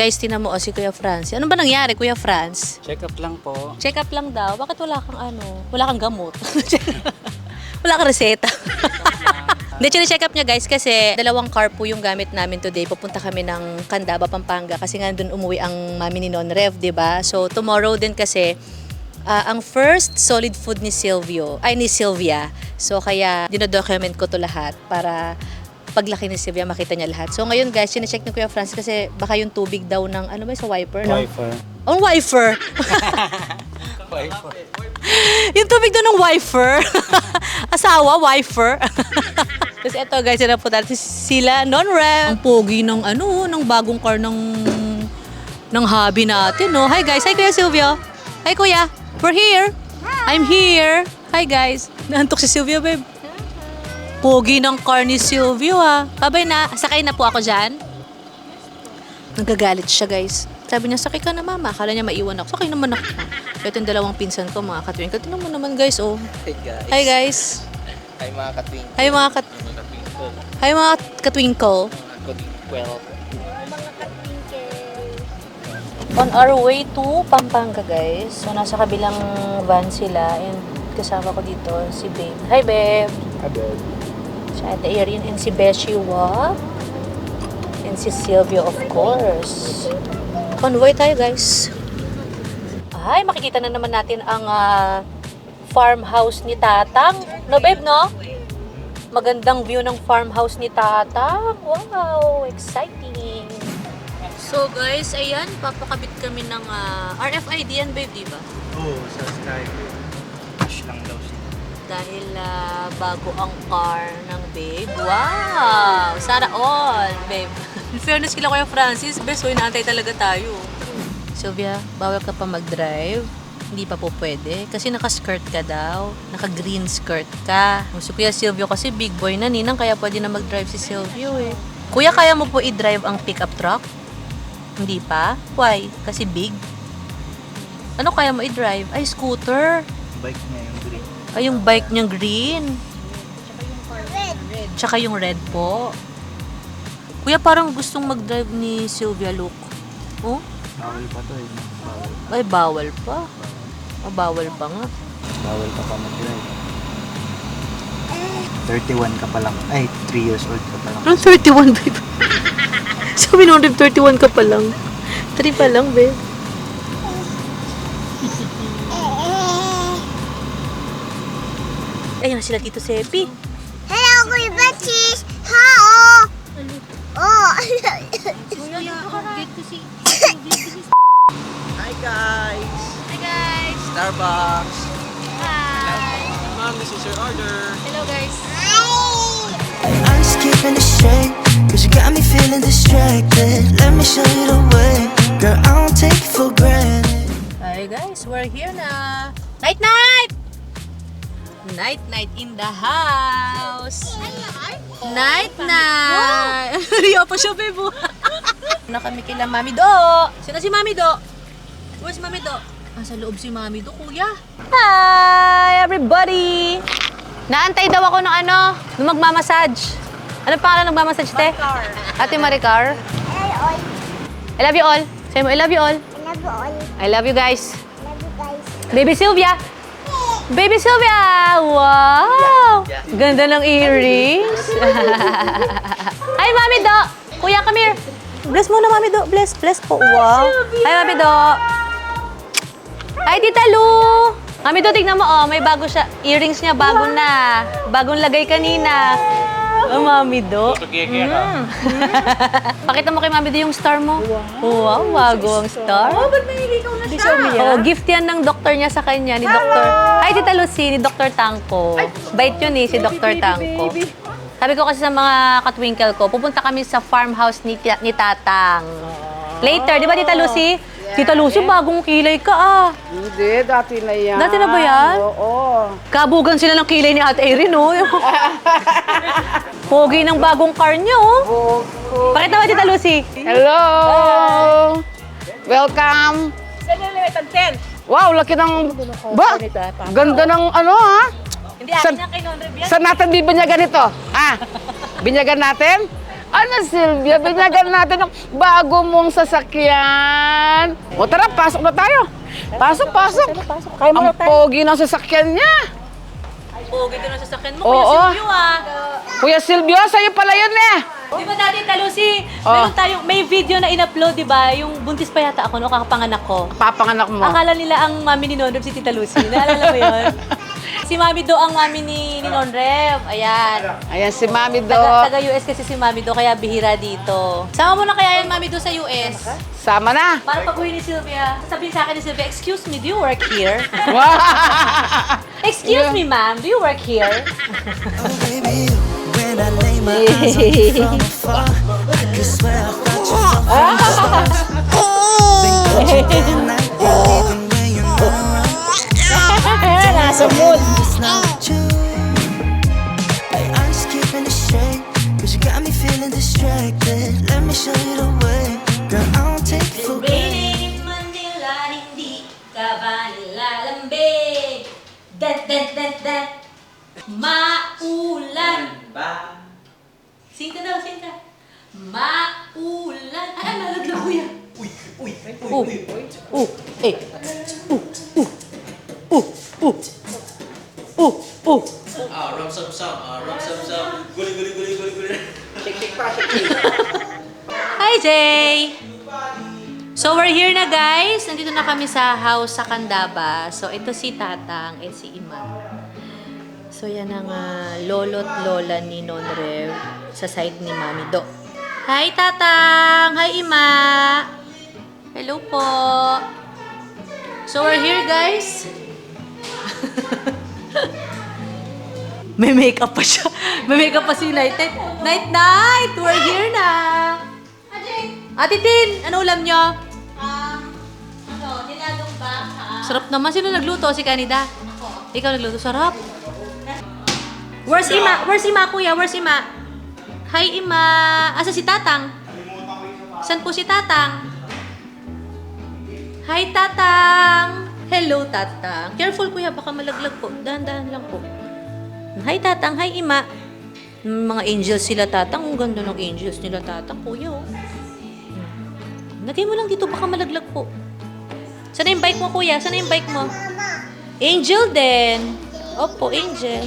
Guys, tinan mo oh, si Kuya Franz. Ano ba nangyari, Kuya Franz? Check up lang po. Check up lang daw. Bakit wala kang ano? Wala kang gamot? wala kang reseta. Hindi, check up niya guys kasi dalawang car po yung gamit namin today. Pupunta kami ng Candaba, Pampanga kasi nga doon umuwi ang mami ni Non Rev, 'di ba? So tomorrow din kasi ah, ang first solid food ni Silvio, ay ni Sylvia. So kaya dinodocument ko to lahat para paglaki ni Sylvia makita niya lahat. So ngayon guys, sinecheck ni Kuya Francis kasi baka yung tubig daw ng ano ba sa wiper, no? Wifer. Ang wiper. Wifer. yung tubig doon ng wifer. Asawa, wifer. Tapos eto guys, sila po natin sila non-rem. Ang pogi ng ano, ng bagong car ng ng hobby natin, no? Hi guys, hi Kuya Silvio. Hi Kuya, we're here. I'm here. Hi guys. Naantok si Silvio, babe. Pogi ng car ni Silvio, ha. Babay na. Sakay na po ako dyan. Nagagalit siya, guys. Sabi niya, sakay ka na mama. Akala niya maiwan ako. Sakay naman ako. Ito yung dalawang pinsan ko, mga katwing. Tingnan mo naman, guys, oh. Hey guys. Hi, guys. Hi mga katwing. Hi, mga kat... Hi, mga katwinkle. Well, On our way to Pampanga, guys. So, nasa kabilang van sila. And kasama ko dito si Babe. Hi, Babe. agad. Si Ate Erin and si Beshi Wa. And si Silvio, of course. Convoy tayo, guys. Ay, makikita na naman natin ang ah, farmhouse ni Tatang. No, babe, no? Magandang view ng farmhouse ni Tatang. Wow, exciting. So, guys, ayan, papakabit kami ng ah, RFID yan, babe, di ba? Oo, oh, sa Skyway. Dahil ah, bago ang car ng babe. Wow! Sana all, babe. In fairness kila Kuya Francis, best so inaantay talaga tayo. Sylvia, bawal ka pa mag-drive. Hindi pa po pwede. Kasi naka-skirt ka daw. Naka-green skirt ka. Si Kuya Silvio kasi big boy na ninang kaya pwede na mag-drive si Silvio eh. Kuya, kaya mo po i-drive ang pickup truck? Hindi pa? Why? Kasi big? Ano kaya mo i-drive? Ay, scooter. Bike green. Ay, yung bike niyang green. Tsaka yung red po. Kuya, parang gustong mag-drive ni Sylvia Luke. Oh? Bawal pa to eh. Bawal. Ay, bawal pa. Ah, bawal pa nga. Bawal ka pa mag-drive. 31 ka pa lang. Ay, 3 years old ka pa lang. Anong 31, babe? Sabi nung 31 ka pa lang. 3 pa lang, babe. Ayun na sila Tito Sepi. Hello, Kuya Betchis! How? Oh! Hi guys! Hi guys! Starbucks! Hi! Ma'am, this is your order. Hello guys! I'm just keeping it straight Cause you got me feeling distracted Let me show you the way Girl, I don't take it for granted Hi guys, we're here na. Night night! Night night in the house. Night night. Rio pa siya, bebo. na kami kila Mami Do. Sino si Mami Do? Where's Mami Do? Ah, sa loob si Mami Do, kuya. Hi, everybody! Naantay daw ako ng ano, ng magmamassage. Ano pangalan ng magmamassage, te? Ate Maricar. I love you all. Say mo, I love you all. I love you all. I love you guys. Love you guys. Baby Sylvia! Baby Sylvia! Wow! Ganda ng earrings. Hi, Mami Do! Kuya, come here. Bless muna, Mami Do. Bless, bless po. Wow. Hi, Mami Do. Hi, Tita Lu. Mami Do, tignan mo, oh. May bago siya. Earrings niya, bago na. Bagong lagay kanina. Oh, Mami Do. Mm. Pakita mo kay Mami Do yung star mo. Wow, bago ang star. Oh, ba't may ikaw na siya? Oh, gift yan ng doktor niya sa kanya, ni Dr. Ay, Tita Lucy, ni Dr. Tangko. Bait yun eh, si Dr. Tangko. Sabi ko kasi sa mga katwinkle ko, pupunta kami sa farmhouse ni, ni Tatang. Later, di ba Tita Lucy? Tita Lucy, bagong kilay ka ah. Hindi, dati na yan. Dati na ba yan? Oo. Kabugan sila ng kilay ni Ate Erin, oh. Pogi ng bagong car niya, oh. Pakita mo, Tita Lucy. Hello! Welcome! Wow, laki ng... Ba? Ganda ng ano ha? Hindi, akin San- yan kay Non Rev yan. Saan natin bibinyagan ito? Ha? Binyagan natin? Ano, Sylvia? Binyagan natin ng bago mong sasakyan. O tara, pasok na tayo. Pasok, pasok. Kaya Ang pogi ng sasakyan niya. Pogi din ang sasakyan mo, Oo. Kuya Silvio ah. Kuya Silvio, sa'yo pala yun eh. Di ba dati, Talusi, Oh. meron tayong, may video na in-upload, di ba? Yung buntis pa yata ako, no, kakapanganak ko. Papanganak mo. Akala nila ang mami ni Nonrev si Tita Lucy. Naalala mo yun? si Mami Do ang mami ni, ni Nonrev. Ayan. Ayan si Mami Do. Taga, taga US kasi si Mami Do, kaya bihira dito. Sama mo na kaya yan, Mami Do, sa US. Sama na. Para pag uwi ni Sylvia, sabihin sa akin ni Sylvia, excuse me, do you work here? Excuse me, ma'am, do you work here? Oh, sa mood. Maulan. Ba? Sing ka daw, sing ka. Maulan. Ay, malaglag kuya. Uy, uy, uy, uy, uy. Uy, eh. Uy, uy, uy, uy. Uh, uh. Ah, ram sam sam, ah, ram sam sam. Guli guli guli guli guli. Hi, Jay! So, we're here na, guys. Nandito na kami sa house sa Candaba. So, ito si Tatang at si Ima. So, yan ang ah, lolo't lola ni Nonrev sa side ni Mami Do. Hi, Tatang! Hi, Ima! Hello po! So, we're here, guys. May makeup pa siya. May makeup pa si Night Night. Night! We're here na! Ate Tin, ano ulam nyo? ano, dinadong baka. Sarap naman. Sino nagluto? Si Kanida? Ikaw nagluto. Sarap. Where's Ima? Where's Ima, kuya? Where's Ima? Hi, Ima. Asa si Tatang? San po si Tatang? Hi, Tatang. Hello, Tatang. Careful, kuya. Baka malaglag po. Dahan-dahan lang po. Hi, Tatang. Hi, Ima. Mga angels sila, Tatang. Ang ganda ng angels nila, Tatang. Kuya, oh. Hmm. Lagay mo lang dito. Baka malaglag po. Sana yung bike mo, kuya? Sana yung bike mo? Angel din. Opo, Angel.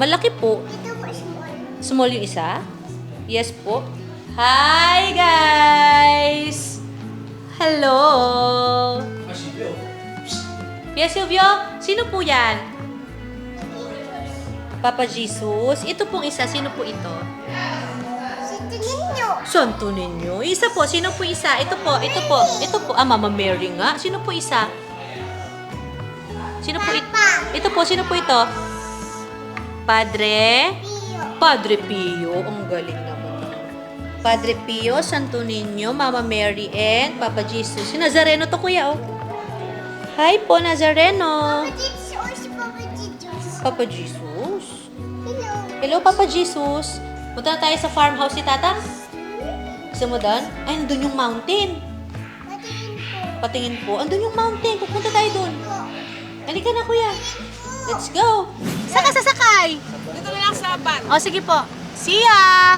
Malaki po. small. Small yung isa? Yes po. Hi, guys! Hello! Yes, Silvio? Sino po yan? Papa Jesus. Ito pong isa. Sino po ito? Si ninyo. Santo ninyo. Isa po. Sino po isa? Ito po. Ito po. Ito po. Ah, Mama Mary nga. Sino po isa? Sino po ito? Ito po. Sino po ito? Padre? Iyo. Padre Pio. Ang galing naman. Padre Pio, Santo Niño, Mama Mary, and Papa Jesus. Si Nazareno to, kuya, oh. Hi po, Nazareno. Pagkits or si Papa Jesus. Papa Jesus. Hello. Papa Jesus. Punta na tayo sa farmhouse ni Tatang. Gusto mo doon? Ay, nandun yung mountain. Patingin po. Patingin po. Andun yung mountain. Pupunta tayo doon. Halika na, kuya. Let's go. Saka sasakay. Dito na lang sa ban. O, sige po. See ya!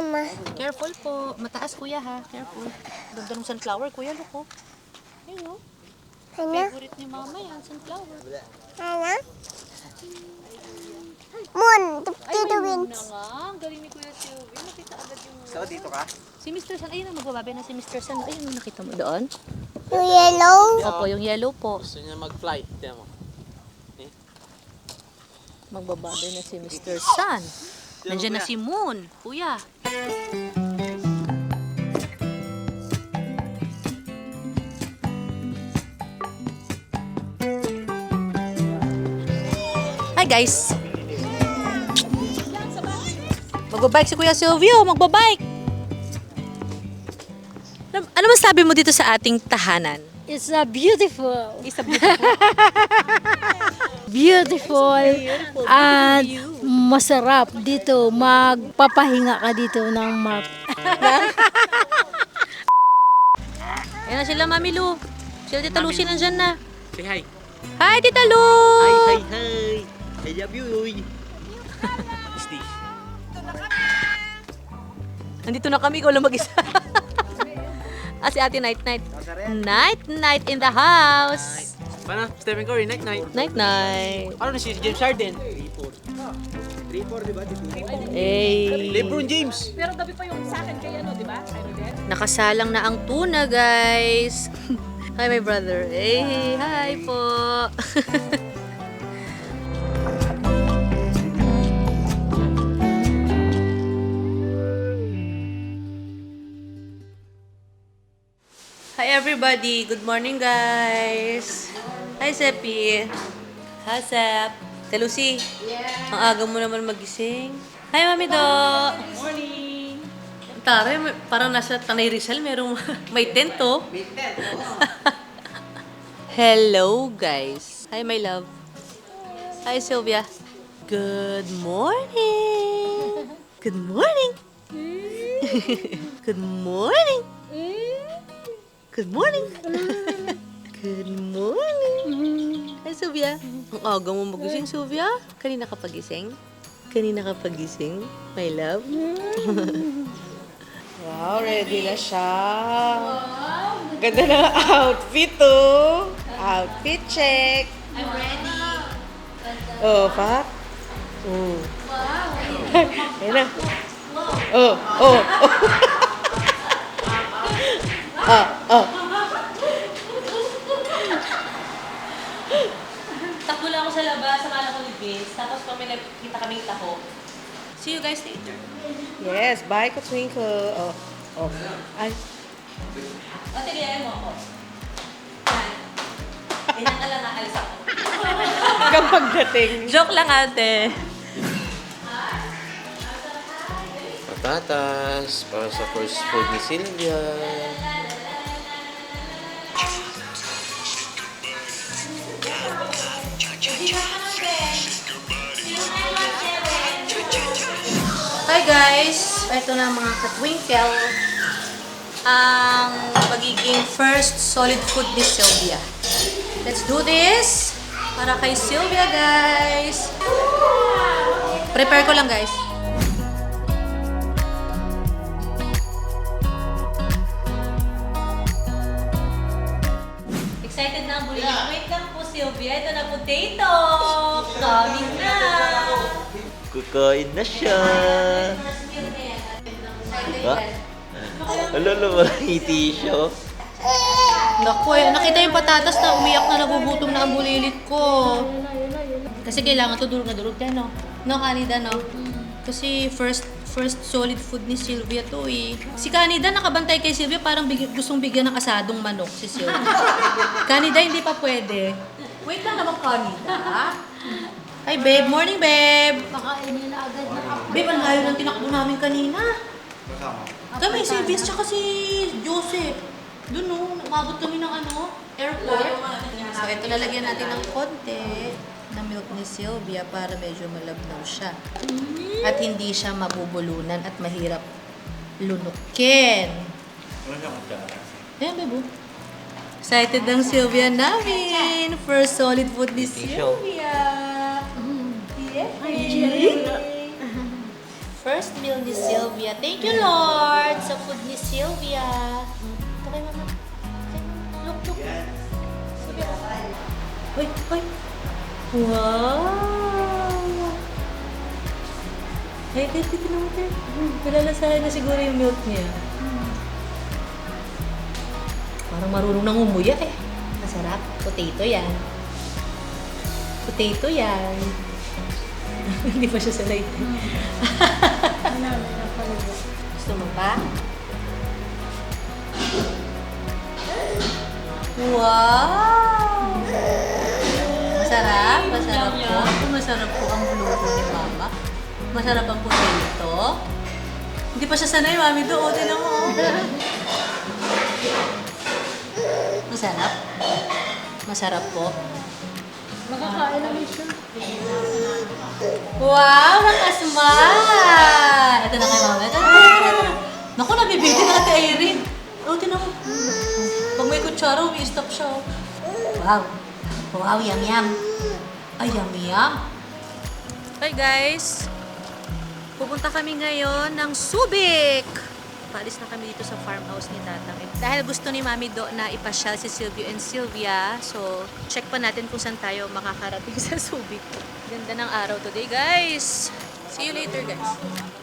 Mama. Careful po. Mataas, kuya, ha? Careful. Ganda ng sunflower, kuya. Look, oh. Ayun, oh. Ano? Favorite ni mama yan, sunflower. Ano? Moon. To, the may moon winds. na nga. Ang galing ni Kuya Sylvie. Nakita agad yung... So, dito ka? Si Mr. Sun. Ayun, magbababe na si Mr. Sun. Ayun, nakita mo doon? Yung yellow. Opo, yung yellow po. Gusto niya mag-fly. Tiyan mo. Magbababe na si Mr. Sun. Nandiyan na si Moon. Kuya. Hi guys. Magbabike si Kuya Silvio. Magbabike. Ano ano masabi mo dito sa ating tahanan? It's a beautiful, Isa beautiful. beautiful, and masarap dito. Magpapahinga ka dito ng mag... Ayan na sila, Mami Lu. Sila Tita Lucy nandyan na. Say hi. Hi, Tita Lu! Hi, hi, hi. I love you, uy. Steve. Nandito na kami, ikaw lang mag-isa. ah, si Ate Night Night. Night Night in the house. Paano? Stephen Curry, night night. Night Night. Ano na si James Harden? 3-4. 3-4, di ba? Hey. Lebron James. Nakasalang na ang tuna, guys. Hi, my brother. Hey, hi po. Hi, everybody. Good morning, guys. Hi, Sepi. Hi, Sep. Telusi. Yeah. Ang aga mo naman magising. Hi, Mami Do. Morning. Tara, parang nasa Tanay Rizal, merong may tent, oh. May tent, Hello, guys. Hi, my love. Hi, Sylvia. Good morning. Good morning. Good morning. Good morning. Good morning. Hi, Sylvia. Ang aga mo magising, Sylvia. Kanina ka pagising? Kanina ka pagising, my love? Wow, ready na siya. Ganda ng outfit, oh. Outfit check. I'm ready. Oh, pak. Oh. Wow. Ayan na. Oh, oh, oh. ah, lang ako sa labas, akala ko ni Vince. Tapos kami nagkita kaming taho. See you guys later. Yes, bye, Katwinkle. Oh, oh. Ay, Ate, gayahin mo ako. Yan. Ganyan ka lang, aalis ako. hanggang pagdating. Joke lang, ate. Patatas para sa first food ni Sylvia. Guys! Ito na mga katwinkle. Ang magiging first solid food ni Sylvia. Let's do this! Para kay Sylvia, guys! Prepare ko lang, guys. Excited na ang bulili. Wait lang po, Sylvia. Ito na potato! Coming na! Kukain na siya. Diba? Ano naman ngiti siya? Naku, eh, nakita yung patatas na umiyak na nagugutom na ang bulilit ko. Kasi kailangan to durog na durog yan, no? No, Canada, no? Kasi first first solid food ni Sylvia to eh. Si Canada nakabantay kay Sylvia parang big, gustong bigyan ng asadong manok si Sylvia. Canada hindi pa pwede. Wait lang naman Canada, ha? Hi babe, morning babe. Pakainin na agad na ako. Babe, ang layo ng tinakbo namin kanina. Kami, si Vince tsaka si Joseph. Doon no, umabot kami ng ano, airport. So ito lalagyan natin ng konti na milk ni Sylvia para medyo malabnaw siya. At hindi siya mabubulunan at mahirap lunukin. Ayan, bebo. Excited ang Sylvia namin. First solid food ni Sylvia. Yay! First meal ni Sylvia. Thank you, Lord, sa food ni Sylvia. Ito kay mama. Look, look. Sylvia. Hoy, hoy. Wow! Ay, kaya dito naman tayo. Nalalasahan na siguro yung milk niya. Parang marunong nang umuya eh. Masarap. Potato yan. Potato yan. Hindi pa siya sanay. Gusto mo pa? Wow! Masarap? Masarap po? Masarap po ang luto ni Mama. Masarap ang potato. Hindi pa siya sanay, Mami. Doon, tinan mo. oh. Masarap? Masarap po. Makakain naman siya. Wow, nakasmile! Ito na kay mama. Ito na, ito na, ito na. Naku, nabibitin na ate Irene. Oh, tinan mo. Pag may kutsara, umi-stop siya. oh. Wow. Wow, yum yum. Ay, yum yum. Hi guys. Pupunta kami ngayon ng Subic. Paalis na kami dito sa farmhouse ni Tatang. Dahil gusto ni Mami Do na ipasyal si Silvio and Sylvia. So, check pa natin kung saan tayo makakarating sa Subic. Ganda ng araw today, guys. See you later, guys.